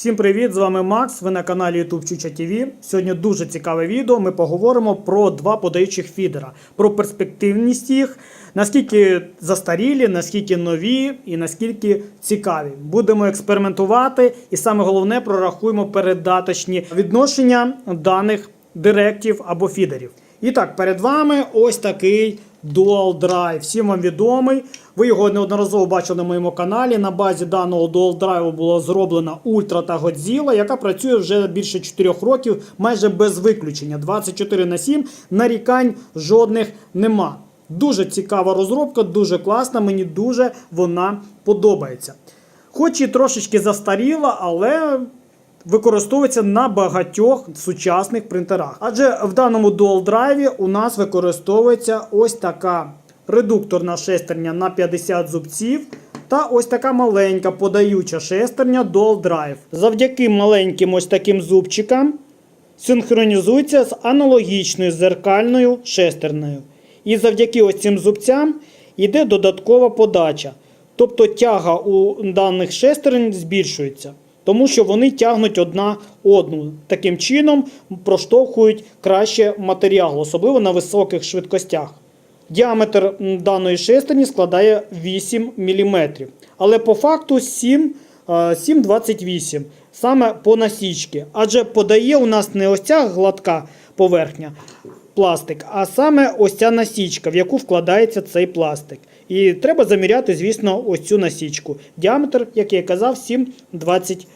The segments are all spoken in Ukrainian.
Всім привіт! З вами Макс. Ви на каналі YouTube Чуча ТВ. Сьогодні дуже цікаве відео. Ми поговоримо про два подаючих фідера, про перспективність їх, наскільки застарілі, наскільки нові і наскільки цікаві. Будемо експериментувати, і саме головне прорахуємо передаточні відношення даних директів або фідерів. І так, перед вами ось такий Dual Drive. Всім вам відомий. Ви його неодноразово бачили на моєму каналі. На базі даного Dual Drive була зроблена Ultra та Godzilla, яка працює вже більше 4 років, майже без виключення. 24 на 7. Нарікань жодних нема. Дуже цікава розробка, дуже класна. Мені дуже вона подобається. Хоч і трошечки застаріла, але використовується на багатьох сучасних принтерах. Адже в даному Dual Drive у нас використовується ось така редукторна шестерня на 50 зубців. Та ось така маленька подаюча шестерня Dual Drive. Завдяки маленьким ось таким зубчикам синхронізується з аналогічною зеркальною шестернею. І завдяки ось цим зубцям йде додаткова подача. Тобто тяга у даних шестерень збільшується, тому що вони тягнуть одна одну. Таким чином проштовхують краще матеріал, особливо на високих швидкостях. Діаметр даної шестерні складає 8 мм. Але по факту 7, е, 7,28 саме по насічці. Адже подає у нас не ось ця гладка поверхня пластик, а саме ось ця насічка, в яку вкладається цей пластик. І треба заміряти, звісно, ось цю насічку. Діаметр, як я казав, 7,28.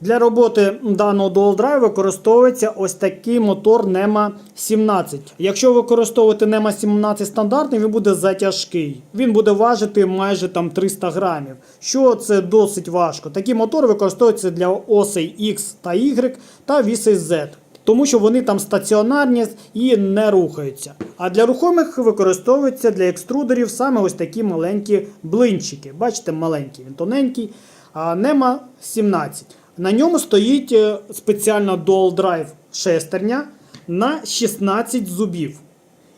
Для роботи даного Drive використовується ось такий мотор NEMA 17. Якщо використовувати NEMA 17 стандартний, він буде затяжкий. Він буде важити майже там 300 грамів, що це досить важко. Такі мотори використовуються для осей X та Y та вісей Z. Тому що вони там стаціонарні і не рухаються. А для рухомих використовуються для екструдерів саме ось такі маленькі блинчики. Бачите, маленький, він тоненький. А NEMA 17. На ньому стоїть е, спеціальна Dual Drive шестерня на 16 зубів.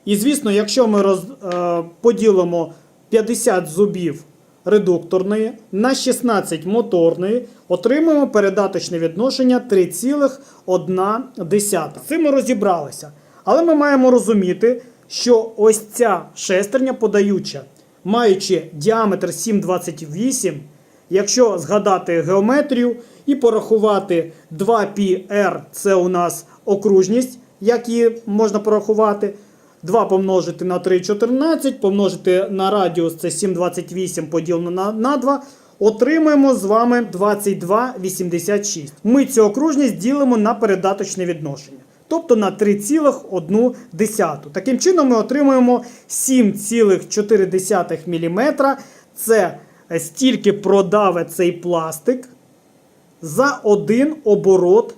І звісно, якщо ми роз, е, поділимо 50 зубів редукторної на 16 моторної, отримаємо передаточне відношення 3,1. З цим ми розібралися. Але ми маємо розуміти, що ось ця шестерня подаюча, маючи діаметр 7,28, якщо згадати геометрію і порахувати 2πr, це у нас окружність, як її можна порахувати. 2 помножити на 3,14, помножити на радіус це 7,28 поділено на, на 2. Отримаємо з вами 22,86. Ми цю окружність ділимо на передаточне відношення. Тобто на 3,1. Таким чином ми отримуємо 7,4 мм. Це стільки продаве цей пластик за один оборот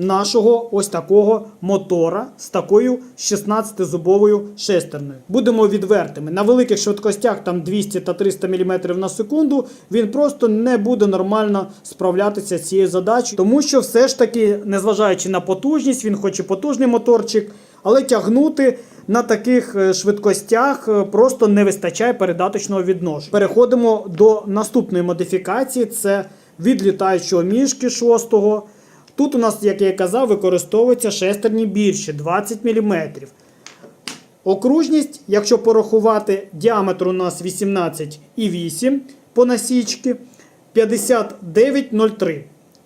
нашого ось такого мотора з такою 16-зубовою шестернею. Будемо відвертими. На великих швидкостях, там 200 та 300 мм на секунду, він просто не буде нормально справлятися з цією задачею, тому що все ж таки, незважаючи на потужність, він хоч і потужний моторчик, але тягнути. На таких е, швидкостях е, просто не вистачає передаточного відношення. Переходимо до наступної модифікації: це від літаючого мішки шостого. Тут у нас, як я і казав, використовується шестерні більше 20 мм. Окружність, якщо порахувати, діаметр у нас 18,8 по насічці 59,03.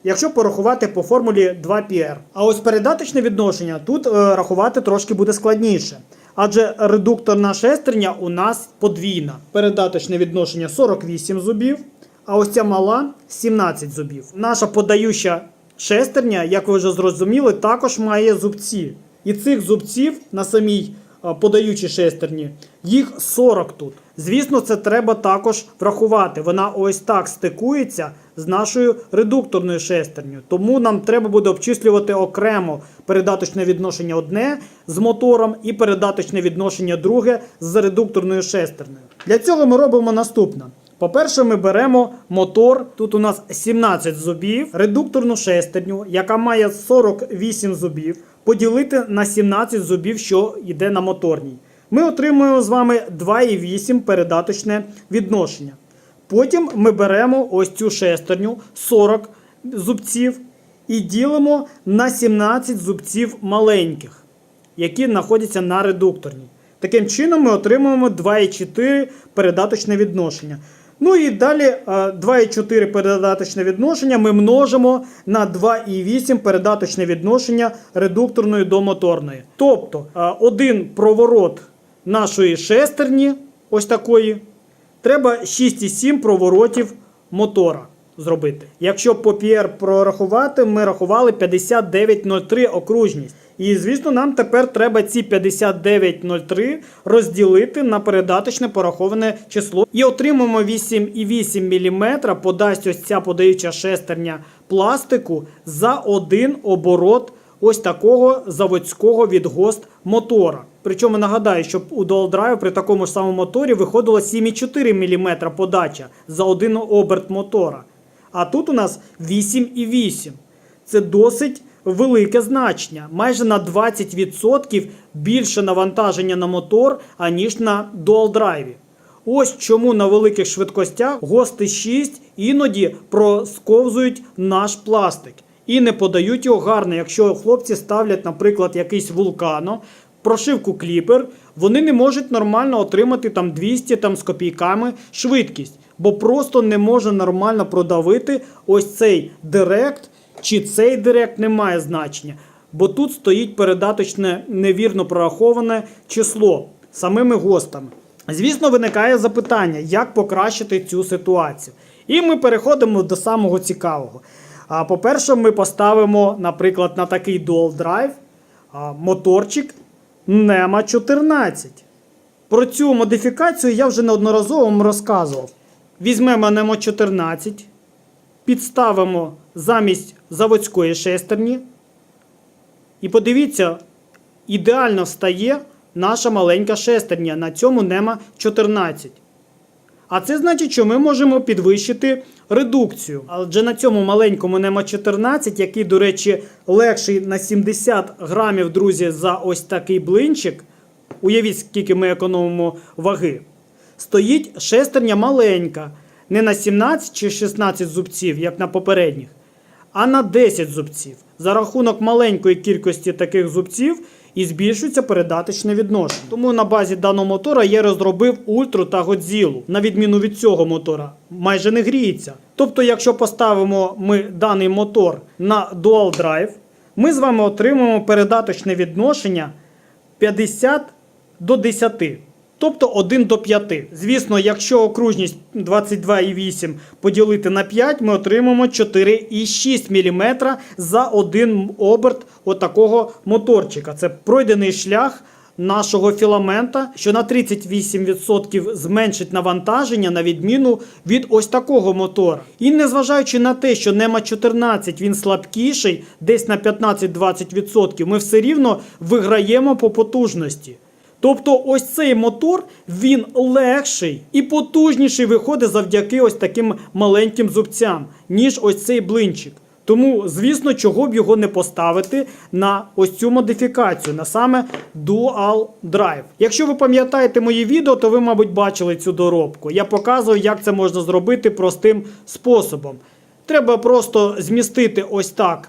Якщо порахувати по формулі 2πr. А ось передаточне відношення тут е, рахувати трошки буде складніше. Адже редукторна шестерня у нас подвійна. Передаточне відношення 48 зубів, а ось ця мала 17 зубів. Наша подаюча шестерня, як ви вже зрозуміли, також має зубці. І цих зубців на самій подаючій шестерні їх 40 тут. Звісно, це треба також врахувати. Вона ось так стикується з нашою редукторною шестернею. Тому нам треба буде обчислювати окремо передаточне відношення одне з мотором і передаточне відношення друге з редукторною шестернею. Для цього ми робимо наступне. По-перше, ми беремо мотор. Тут у нас 17 зубів, редукторну шестерню, яка має 48 зубів, поділити на 17 зубів, що йде на моторній. Ми отримуємо з вами 2,8 передаточне відношення. Потім ми беремо ось цю шестерню 40 зубців і ділимо на 17 зубців маленьких, які знаходяться на редукторній. Таким чином ми отримуємо 2,4 передаточне відношення. Ну і далі е, 2,4 передаточне відношення ми множимо на 2,8 передаточне відношення редукторної до моторної. Тобто е, один проворот нашої шестерні, ось такої, треба 6,7 проворотів мотора зробити. Якщо по PR прорахувати, ми рахували 59,03 окружність. І звісно, нам тепер треба ці 59,03 розділити на передаточне пораховане число. І отримаємо 8,8 мм, подасть ось ця подаюча шестерня пластику за один оборот ось такого заводського відгост мотора. Причому нагадаю, що у Dual Drive при такому ж самому моторі виходило 7,4 мм подача за один оберт мотора. А тут у нас 8,8. Це досить велике значення. Майже на 20% більше навантаження на мотор, аніж на Dual Drive. Ось чому на великих швидкостях гости 6 іноді просковзують наш пластик і не подають його гарно. Якщо хлопці ставлять, наприклад, якийсь вулкано, прошивку кліпер, вони не можуть нормально отримати там 200 там, з копійками швидкість, бо просто не може нормально продавити ось цей директ, чи цей директ не має значення. Бо тут стоїть передаточне невірно прораховане число самими гостами. Звісно, виникає запитання, як покращити цю ситуацію. І ми переходимо до самого цікавого. А по-перше, ми поставимо, наприклад, на такий а, моторчик NEMA 14. Про цю модифікацію я вже неодноразово вам розказував. Візьмемо NEMA 14, підставимо замість заводської шестерні. І подивіться, ідеально встає наша маленька шестерня на цьому NEMA 14. А це значить, що ми можемо підвищити редукцію. Адже на цьому маленькому NEMA 14, який, до речі, легший на 70 грамів, друзі, за ось такий блинчик. Уявіть, скільки ми економимо ваги. Стоїть шестерня маленька, не на 17 чи 16 зубців, як на попередніх, а на 10 зубців. За рахунок маленької кількості таких зубців і збільшується передаточне відношення. Тому на базі даного мотора я розробив ультру та Годзілу. На відміну від цього мотора, майже не гріється. Тобто, якщо поставимо ми даний мотор на Dual Drive, ми з вами отримаємо передаточне відношення 50 до 10. Тобто 1 до 5. Звісно, якщо окружність 22,8 поділити на 5, ми отримаємо 4,6 мм за один оберт отакого моторчика. Це пройдений шлях нашого філамента, що на 38% зменшить навантаження на відміну від ось такого мотора. І незважаючи на те, що NEMA 14 він слабкіший, десь на 15-20%, ми все рівно виграємо по потужності. Тобто ось цей мотор він легший і потужніший виходить завдяки ось таким маленьким зубцям, ніж ось цей блинчик. Тому, звісно, чого б його не поставити на ось цю модифікацію, на саме Dual Drive. Якщо ви пам'ятаєте мої відео, то ви, мабуть, бачили цю доробку. Я показую, як це можна зробити простим способом. Треба просто змістити ось так,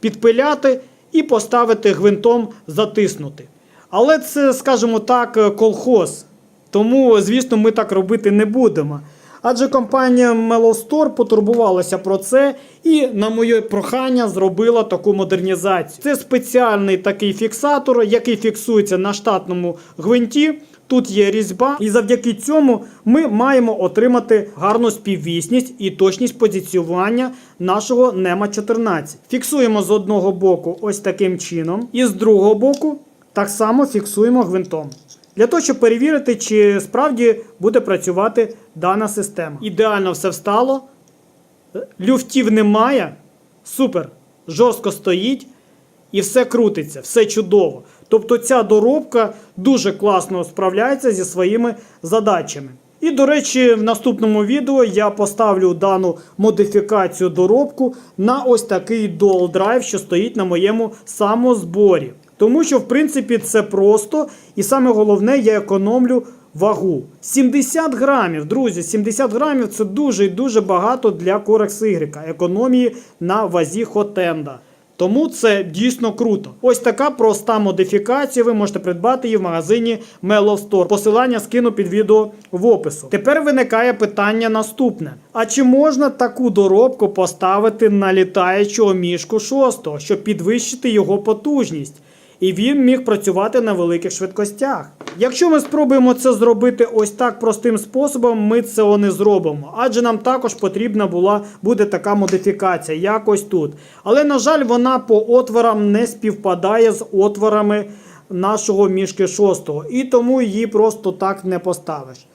підпиляти і поставити гвинтом затиснути. Але це, скажімо так, колхоз. Тому, звісно, ми так робити не будемо. Адже компанія Mellow потурбувалася про це і, на моє прохання, зробила таку модернізацію. Це спеціальний такий фіксатор, який фіксується на штатному гвинті. Тут є різьба, і завдяки цьому ми маємо отримати гарну співвісність і точність позиціювання нашого NEMA 14. Фіксуємо з одного боку ось таким чином, і з другого боку так само фіксуємо гвинтом. Для того, щоб перевірити, чи справді буде працювати дана система. Ідеально все встало. Люфтів немає. Супер. Жорстко стоїть. І все крутиться, все чудово. Тобто ця доробка дуже класно справляється зі своїми задачами. І, до речі, в наступному відео я поставлю дану модифікацію доробку на ось такий Dual Drive, що стоїть на моєму самозборі. Тому що, в принципі, це просто, і саме головне, я економлю вагу. 70 грамів, друзі, 70 грамів це дуже і дуже багато для Corex Y, економії на вазі Хотенда. Тому це дійсно круто. Ось така проста модифікація. Ви можете придбати її в магазині Mellow Store. Посилання скину під відео в опису. Тепер виникає питання наступне: а чи можна таку доробку поставити на літаючого мішку 6, щоб підвищити його потужність? І він міг працювати на великих швидкостях. Якщо ми спробуємо це зробити ось так простим способом, ми цього не зробимо. Адже нам також потрібна була буде така модифікація, як ось тут. Але, на жаль, вона по отворам не співпадає з отворами нашого мішки 6, і тому її просто так не поставиш.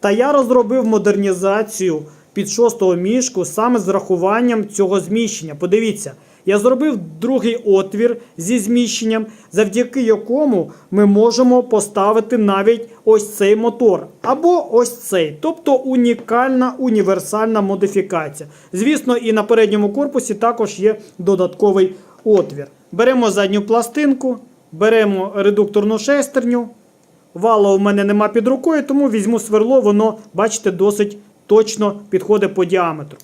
Та я розробив модернізацію під шостого мішку саме з врахуванням цього зміщення. Подивіться, я зробив другий отвір зі зміщенням, завдяки якому ми можемо поставити навіть ось цей мотор або ось цей, тобто унікальна універсальна модифікація. Звісно, і на передньому корпусі також є додатковий отвір. Беремо задню пластинку, беремо редукторну шестерню. Вала у мене нема під рукою, тому візьму сверло, воно, бачите, досить точно підходить по діаметру.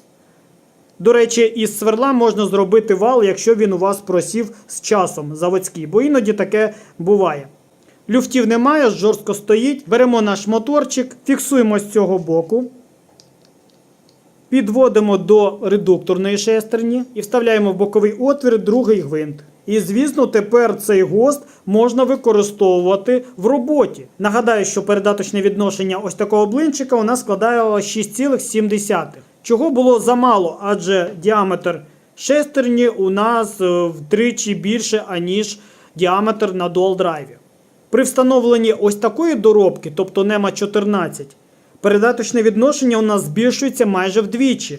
До речі, із сверла можна зробити вал, якщо він у вас просів з часом заводський, бо іноді таке буває. Люфтів немає, жорстко стоїть. Беремо наш моторчик, фіксуємо з цього боку. Підводимо до редукторної шестерні і вставляємо в боковий отвір другий гвинт. І звісно, тепер цей гост можна використовувати в роботі. Нагадаю, що передаточне відношення ось такого блинчика у нас складає 6,7. Чого було замало, адже діаметр шестерні у нас е, втричі більше, аніж діаметр на dual драйві. При встановленні ось такої доробки, тобто NEMA 14, передаточне відношення у нас збільшується майже вдвічі.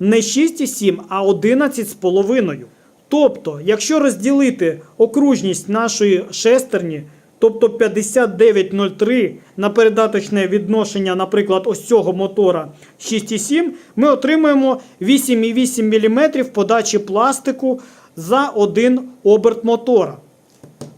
Не 6,7, а 11,5. Тобто, якщо розділити окружність нашої шестерні, тобто 59,03 на передаточне відношення, наприклад, ось цього мотора 6,7, ми отримуємо 8,8 мм подачі пластику за один оберт мотора.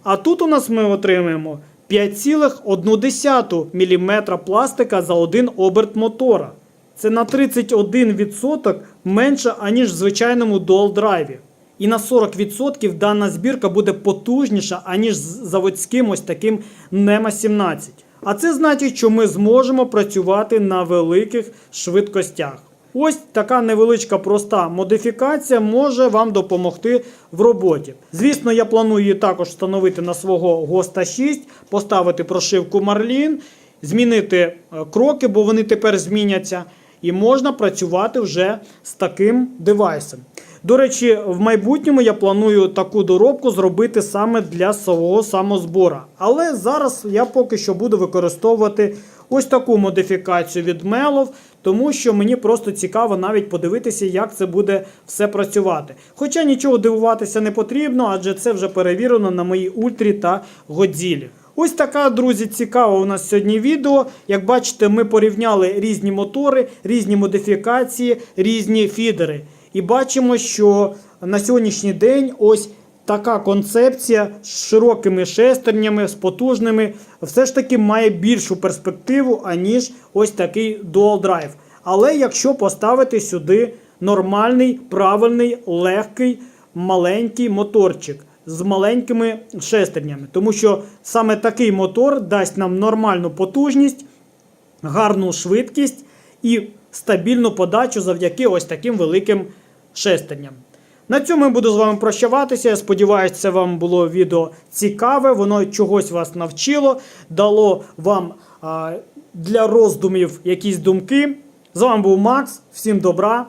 А тут у нас ми отримаємо 5,1 мм пластика за один оберт мотора. Це на 31% менше, аніж в звичайному dual драйві. І на 40% дана збірка буде потужніша, аніж заводським ось таким NEMA 17. А це значить, що ми зможемо працювати на великих швидкостях. Ось така невеличка проста модифікація може вам допомогти в роботі. Звісно, я планую її також встановити на свого Госта 6, поставити прошивку Marlin, змінити е, кроки, бо вони тепер зміняться. І можна працювати вже з таким девайсом. До речі, в майбутньому я планую таку доробку зробити саме для свого самозбора. Але зараз я поки що буду використовувати ось таку модифікацію від Melov, тому що мені просто цікаво навіть подивитися, як це буде все працювати. Хоча нічого дивуватися не потрібно, адже це вже перевірено на моїй ультрі та Годзілі. Ось така, друзі, цікава у нас сьогодні відео. Як бачите, ми порівняли різні мотори, різні модифікації, різні фідери. І бачимо, що на сьогоднішній день ось така концепція з широкими шестернями, з потужними, все ж таки має більшу перспективу, аніж ось такий Dual Drive. Але якщо поставити сюди нормальний, правильний, легкий, маленький моторчик з маленькими шестернями, тому що саме такий мотор дасть нам нормальну потужність, гарну швидкість і стабільну подачу завдяки ось таким великим шестерням. На цьому я буду з вами прощаватися. Я сподіваюся, це вам було відео цікаве, воно чогось вас навчило, дало вам а, для роздумів якісь думки. З вами був Макс. Всім добра,